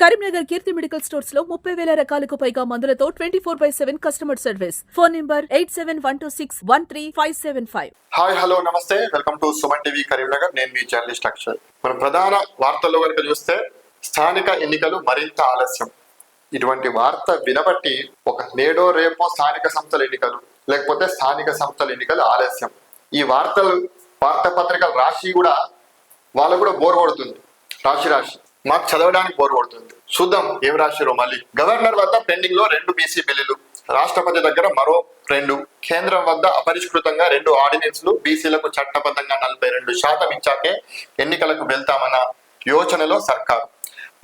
కరీంనగర్ కీర్తి medical స్టోర్స్లో ముప్పై వేల రకాలకు పైగా మందులతో twenty four by seven customer service. Phone number eight seven one two six one three five seven five. Hi hello నమస్తే. Welcome to Suman TV Karimnagar. నేను మీ journalist Akshay. మన ప్రధాన వార్తల్లో కనుక చూస్తే స్థానిక ఎన్నికలు మరింత ఆలస్యం. ఇటువంటి వార్త వినబట్టి ఒక నేడో రేపో స్థానిక సంస్థల ఎన్నికలు లేకపోతే స్థానిక సంస్థల ఎన్నికలు ఆలస్యం. ఈ వార్తలు వార్తాపత్రికలు రాశి కూడా వాళ్ళకు కూడా బోర్ కొడుతుంది. రాశి రాశి. మాకు చదవడానికి బోర్ కొడుతుంది. చూద్దాం ఏం రాసిరో మళ్ళీ. గవర్నర్ వద్ద పెండింగ్లో రెండు బీసీ బిల్లులు. రాష్ట్రపతి దగ్గర మరో రెండు. కేంద్రం వద్ద అపరిష్కృతంగా రెండు ఆర్డినెన్స్లు బీసీలకు చట్టబద్ధంగా నలభై రెండు శాతం ఇచ్చాకే ఎన్నికలకు వెళ్తామన్న యోచనలో సర్కారు.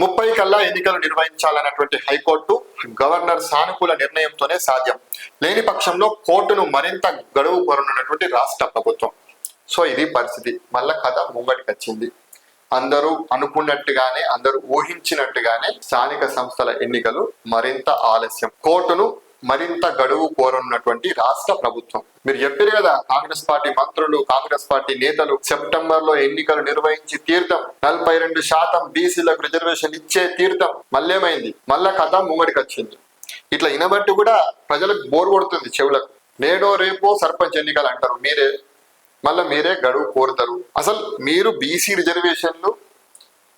ముప్పై కల్లా ఎన్నికలు నిర్వహించాలన్నటువంటి హైకోర్టు గవర్నర్ సానుకూల నిర్ణయంతోనే సాధ్యం. లేని పక్షంలో కోర్టును మరింత గడువు కోరనున్నటువంటి రాష్ట్ర ప్రభుత్వం. సో ఇది పరిస్థితి. మళ్ళా కథ ముంగటికి వచ్చింది అందరూ అనుకున్నట్టుగానే అందరూ ఊహించినట్టుగానే స్థానిక సంస్థల ఎన్నికలు మరింత ఆలస్యం. కోర్టును మరింత గడువు కోరనున్నటువంటి రాష్ట్ర ప్రభుత్వం. మీరు చెప్పారు కదా కాంగ్రెస్ పార్టీ మంత్రులు కాంగ్రెస్ పార్టీ నేతలు సెప్టెంబర్లో ఎన్నికలు నిర్వహించి తీర్థం. నలభై రెండు శాతం బీసీలకు రిజర్వేషన్ ఇచ్చే తీర్థం. మళ్ళేమైంది? మళ్ళా కథ ముంగడికి వచ్చింది. ఇట్లా ఇనబట్టి కూడా ప్రజలకు బోర్ కొడుతుంది చెవులకు. నేడో రేపో సర్పంచ్ ఎన్నికలు అంటారు. మీరే మళ్ళీ మీరే గడువు కోరుతారు. అసలు మీరు బీసీ రిజర్వేషన్లు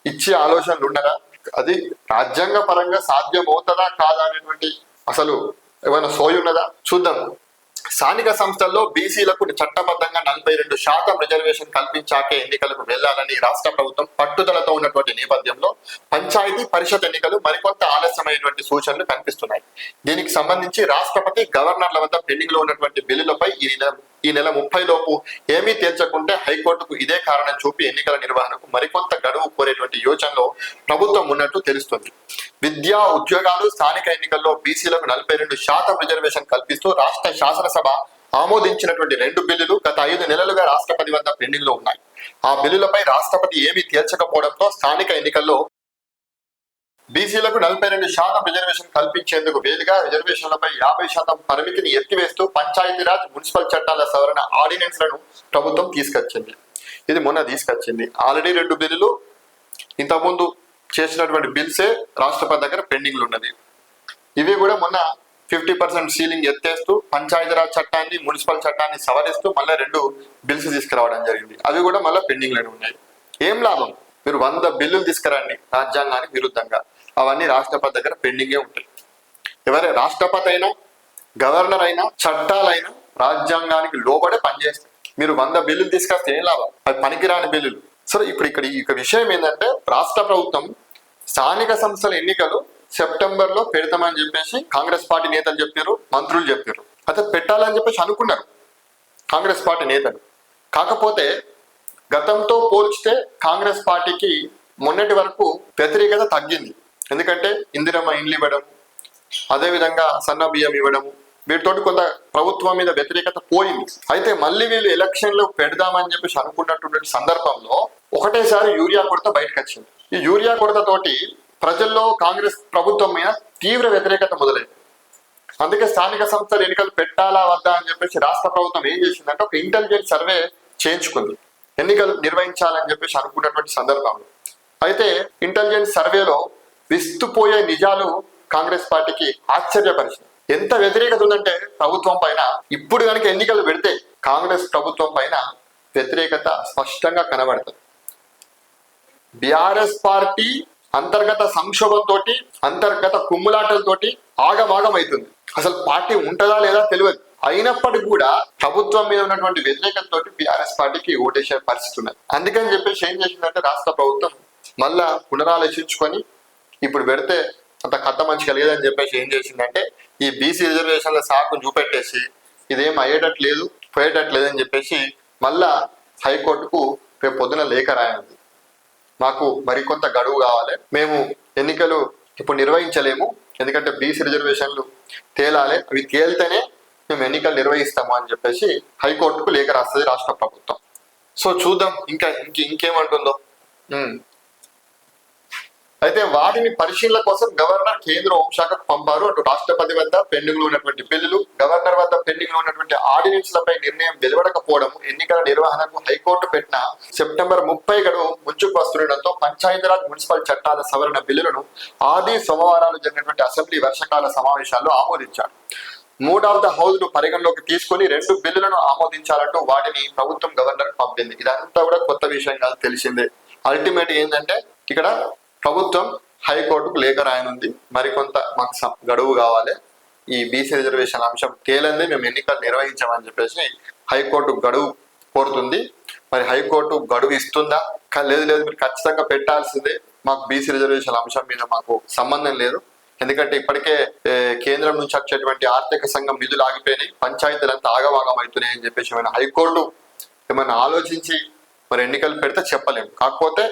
ఇచ్చే ఆలోచనలు ఉండరా అది రాజ్యాంగ పరంగా సాధ్యమవుతుందా కాదా అనేటువంటి అసలు ఏమైనా సోయి ఉన్నదా? చూద్దాం. స్థానిక సంస్థల్లో బీసీలకు చట్టబద్ధంగా నలభై రెండు శాతం రిజర్వేషన్ కల్పించాకే ఎన్నికలకు వెళ్ళాలని రాష్ట్ర ప్రభుత్వం పట్టుదలతో ఉన్నటువంటి నేపథ్యంలో పంచాయతీ పరిషత్ ఎన్నికలు మరికొంత ఆలస్యమైనటువంటి సూచనలు కనిపిస్తున్నాయి. దీనికి సంబంధించి రాష్ట్రపతి గవర్నర్ల వద్ద పెండింగ్లో ఉన్నటువంటి బిల్లులపై ఈ ఈ నెల ముప్పై లోపు ఏమీ తేల్చకుంటే హైకోర్టుకు ఇదే కారణం చూపి ఎన్నికల నిర్వహణకు మరికొంత గడువు కోరేటువంటి యోచనలో ప్రభుత్వం ఉన్నట్టు తెలుస్తుంది. విద్యా ఉద్యోగాలు స్థానిక ఎన్నికల్లో బీసీలకు నలభై రెండు శాతం రిజర్వేషన్ కల్పిస్తూ రాష్ట్ర శాసనసభ ఆమోదించినటువంటి రెండు బిల్లులు గత ఐదు నెలలుగా రాష్ట్రపతి వద్ద పెండింగ్లో ఉన్నాయి. ఆ బిల్లులపై రాష్ట్రపతి ఏమీ తేల్చకపోవడంతో స్థానిక ఎన్నికల్లో బీసీలకు నలభై రెండు శాతం రిజర్వేషన్ కల్పించేందుకు వేదిగా రిజర్వేషన్లపై యాభై శాతం పరిమితిని ఎత్తివేస్తూ పంచాయతీరాజ్ మున్సిపల్ చట్టాల సవరణ ఆర్డినెన్స్లను ప్రభుత్వం తీసుకొచ్చింది. ఇది మొన్న తీసుకొచ్చింది. ఆల్రెడీ రెండు బిల్లులు ఇంతకుముందు చేసినటువంటి బిల్సే రాష్ట్రపతి దగ్గర పెండింగ్లు ఉన్నది ఇవి కూడా మొన్న ఫిఫ్టీ పర్సెంట్ సీలింగ్ ఎత్తేస్తూ పంచాయతీరాజ్ చట్టాన్ని మున్సిపల్ చట్టాన్ని సవరిస్తూ మళ్ళీ రెండు బిల్స్ తీసుకురావడం జరిగింది. అవి కూడా మళ్ళీ పెండింగ్లు ఉన్నాయి. ఏం లాభం? మీరు వంద బిల్లులు తీసుకురండి రాజ్యాంగానికి విరుద్ధంగా. అవన్నీ రాష్ట్రపతి దగ్గర పెండింగే ఉంటాయి. ఎవరే రాష్ట్రపతి అయినా గవర్నర్ అయినా చట్టాలైనా రాజ్యాంగానికి లోబడే పనిచేస్తాయి మీరు వంద బిల్లులు తీసుకొస్తే ఏం లాభం? అవి పనికిరాని బిల్లులు. సరే ఇప్పుడు ఇక్కడ ఈ విషయం ఏంటంటే రాష్ట్ర ప్రభుత్వం స్థానిక సంస్థల ఎన్నికలు సెప్టెంబర్లో పెడతామని చెప్పేసి కాంగ్రెస్ పార్టీ నేతలు చెప్పారు మంత్రులు చెప్పారు అయితే పెట్టాలని చెప్పేసి అనుకున్నారు కాంగ్రెస్ పార్టీ నేతలు. కాకపోతే గతంతో పోల్చితే కాంగ్రెస్ పార్టీకి మొన్నటి వరకు వ్యతిరేకత తగ్గింది. ఎందుకంటే ఇందిరమ్మ ఇండ్లు ఇవ్వడం అదేవిధంగా సన్న బియ్యం ఇవ్వడం వీటితోటి కొంత ప్రభుత్వం మీద వ్యతిరేకత పోయింది. అయితే మళ్ళీ వీళ్ళు ఎలక్షన్లు పెడదామని చెప్పేసి అనుకున్నటువంటి సందర్భంలో ఒకటేసారి యూరియా కొరత బయటకు వచ్చింది ఈ యూరియా కొరతతోటి ప్రజల్లో కాంగ్రెస్ ప్రభుత్వం మీద తీవ్ర వ్యతిరేకత మొదలైంది. అందుకే స్థానిక సంస్థలు ఎన్నికలు పెట్టాలా వద్దా అని చెప్పేసి రాష్ట్ర ప్రభుత్వం ఏం చేసిందంటే ఒక ఇంటెలిజెన్స్ సర్వే చేయించుకుంది. ఎన్నికలు నిర్వహించాలని చెప్పేసి అనుకున్నటువంటి సందర్భంలో. అయితే ఇంటెలిజెన్స్ సర్వేలో విస్తుపోయే నిజాలు కాంగ్రెస్ పార్టీకి ఆశ్చర్యపరిచింది ఎంత వ్యతిరేకత ఉందంటే ప్రభుత్వం పైన ఇప్పుడు కనుక ఎన్నికలు పెడితే కాంగ్రెస్ ప్రభుత్వం పైన వ్యతిరేకత స్పష్టంగా కనబడుతుంది. బీఆర్ఎస్ పార్టీ అంతర్గత సంక్షోభంతో అంతర్గత కుమ్ములాటలతోటి ఆగమాగం అవుతుంది అసలు పార్టీ ఉంటుందా లేదా తెలియదు. అయినప్పటికీ కూడా ప్రభుత్వం మీద ఉన్నటువంటి వ్యతిరేకతతో బీఆర్ఎస్ పార్టీకి ఓటేసే పరిస్థితి ఉన్నది. అందుకని చెప్పేసి ఏం చేసిందంటే రాష్ట్ర ప్రభుత్వం మళ్ళా పునరాలోచించుకొని ఇప్పుడు పెడితే అంత కథ మంచి కలిగేదని చెప్పేసి ఏం చేసిందంటే ఈ బీసీ రిజర్వేషన్ల సాకు చూపెట్టేసి ఇదేం అయ్యేటట్లేదు పోయేటట్లేదు అని చెప్పేసి మళ్ళా హైకోర్టుకు రేపు పొద్దున లేఖ రాయండి. మాకు మరికొంత గడువు కావాలి. మేము ఎన్నికలు ఇప్పుడు నిర్వహించలేము. ఎందుకంటే బీసీ రిజర్వేషన్లు తేలాలి. అవి తేలితేనే మేము ఎన్నికలు నిర్వహిస్తాము అని చెప్పేసి హైకోర్టుకు లేఖ రాస్తుంది రాష్ట్ర ప్రభుత్వం. సో చూద్దాం ఇంకా ఇంక ఇంకేమంటుందో. అయితే వాటిని పరిశీలన కోసం గవర్నర్ కేంద్ర హోంశాఖకు పంపారు. అటు రాష్ట్రపతి వద్ద పెండింగ్లో ఉన్నటువంటి బిల్లులు గవర్నర్ వద్ద పెండింగ్లో ఉన్నటువంటి ఆర్డినెన్స్లపై నిర్ణయం వెలువడకపోవడం ఎన్నికల నిర్వహణకు హైకోర్టు పెట్టిన సెప్టెంబర్ ముప్పై గడువు ముంచుకు వస్తుండటంతో పంచాయతీరాజ్ మున్సిపల్ చట్టాల సవరణ బిల్లులను ఆది సోమవారాలు జరిగినటువంటి అసెంబ్లీ వర్షకాల సమావేశాల్లో ఆమోదించారు. మూడ్ ఆఫ్ ద హౌస్ను పరిగణలోకి తీసుకుని రెండు బిల్లులను ఆమోదించాలంటూ వాటిని ప్రభుత్వం గవర్నర్ పంపింది. ఇదంతా కూడా కొత్త విషయం కాదు తెలిసిందే. అల్టిమేట్ ఏంటంటే ఇక్కడ ప్రభుత్వం హైకోర్టుకు లేఖ రాయనుంది. మరికొంత మాకు గడువు కావాలి. ఈ బీసీ రిజర్వేషన్ అంశం తేలంది. మేము ఎన్నికలు నిర్వహించామని చెప్పేసి హైకోర్టు గడువు కోరుతుంది. మరి హైకోర్టు గడువు ఇస్తుందా? లేదు లేదు. మీరు ఖచ్చితంగా పెట్టాల్సిందే. మాకు బీసీ రిజర్వేషన్ అంశం మీద మాకు సంబంధం లేదు. ఎందుకంటే ఇప్పటికే కేంద్రం నుంచి వచ్చేటువంటి ఆర్థిక సంఘం నిధులు ఆగిపోయినాయి. పంచాయతీలంతా ఆగవాగం అవుతున్నాయి అని చెప్పేసి ఏమైనా హైకోర్టు ఏమైనా ఆలోచించి మరి ఎన్నికలు పెడితే చెప్పలేము. కాకపోతే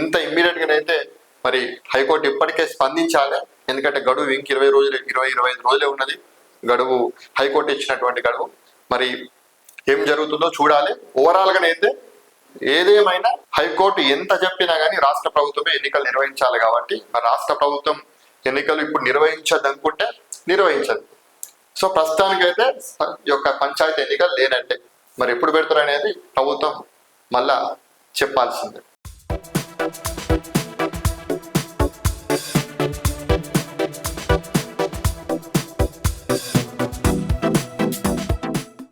ఇంత ఇమ్మీడియట్ అయితే మరి హైకోర్టు ఇప్పటికే స్పందించాలి. ఎందుకంటే గడువు ఇంక ఇరవై రోజులు ఇరవై ఇరవై ఐదు రోజులే ఉన్నది. గడువు హైకోర్టు ఇచ్చినటువంటి గడువు. మరి ఏం జరుగుతుందో చూడాలి. ఓవరాల్గా అయితే ఏదేమైనా హైకోర్టు ఎంత చెప్పినా కానీ రాష్ట్ర ప్రభుత్వమే ఎన్నికలు నిర్వహించాలి కాబట్టి మరి రాష్ట్ర ప్రభుత్వం ఎన్నికలు ఇప్పుడు నిర్వహించదు అనుకుంటే నిర్వహించదు. సో ప్రస్తుతానికైతే యొక్క పంచాయతీ ఎన్నికలు లేనట్టే మరి ఎప్పుడు పెడతారు అనేది ప్రభుత్వం మళ్ళా చెప్పాల్సిందే.